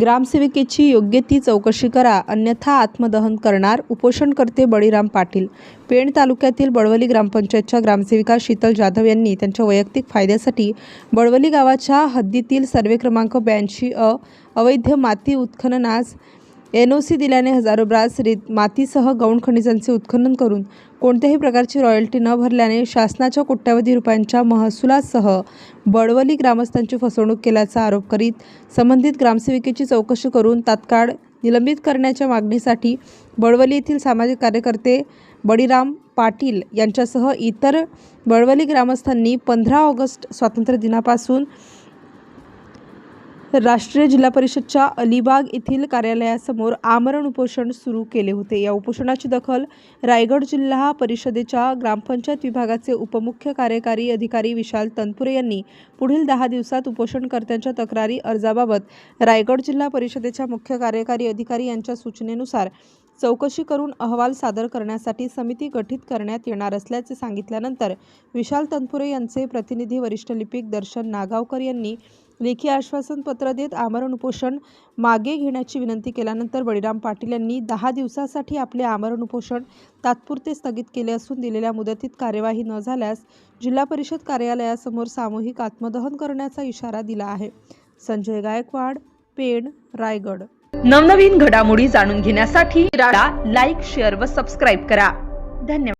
ग्रामसेविकेची योग्य ती चौकशी करा अन्यथा आत्मदहन करणार उपोषणकर्ते बळीराम पाटील. पेण तालुक्यातील बळवली ग्रामपंचायतच्या ग्रामसेविका शीतल जाधव यांनी त्यांच्या वैयक्तिक फायद्यासाठी बळवली गावाच्या हद्दीतील सर्वे क्रमांक ब्याऐंशी अ अवैध माती उत्खननास एन ओ सी दिल्याने हजारो ब्रासरीत मातीसह गौण खनिजांचे उत्खनन करून कोणत्याही प्रकारची रॉयल्टी न भरल्याने शासनाच्या कोट्यवधी रुपयांच्या महसुलासह बळवली ग्रामस्थांची फसवणूक केल्याचा आरोप करीत संबंधित ग्रामसेविकेची चौकशी करून तात्काळ निलंबित करण्याच्या मागणीसाठी बळवली येथील सामाजिक कार्यकर्ते बळीराम पाटील यांच्यासह इतर बळवली ग्रामस्थांनी पंधरा ऑगस्ट स्वातंत्र्य दिनापासून राष्ट्रीय जिल्हा परिषदच्या अलिबाग येथील कार्यालयासमोर आमरण उपोषण सुरू केले होते. या उपोषणाची दखल रायगड जिल्हा परिषदेच्या ग्रामपंचायत विभागाचे उपमुख्य कार्यकारी अधिकारी विशाल तनपुरे यांनी पुढील दहा दिवसात उपोषणकर्त्यांच्या तक्रारी अर्जाबाबत रायगड जिल्हा परिषदेच्या मुख्य कार्यकारी अधिकारी यांच्या सूचनेनुसार चौकशी करून अहवाल सादर करण्यासाठी समिती गठीत करण्यात येणार असल्याचे सांगितल्यानंतर विशाल तनपुरे यांचे प्रतिनिधी वरिष्ठ लिपिक दर्शन नागावकर यांनी लेखी आश्वासन पत्र देत आमरण उपोषण मागे घेण्याची विनंती केल्यानंतर बळीराम पाटील यांनी दहा दिवसासाठी आपले आमरण उपोषण तात्पुरते स्थगित केले असून दिलेल्या मुदतीत कार्यवाही न झाल्यास जिल्हा परिषद कार्यालयासमोर सामूहिक आत्मदहन करण्याचा इशारा दिला आहे. संजय गायकवाड पेण रायगड. नवनवीन घडामोडी जाणून घेण्यासाठी लाईक शेअर व सबस्क्राईब करा. धन्यवाद.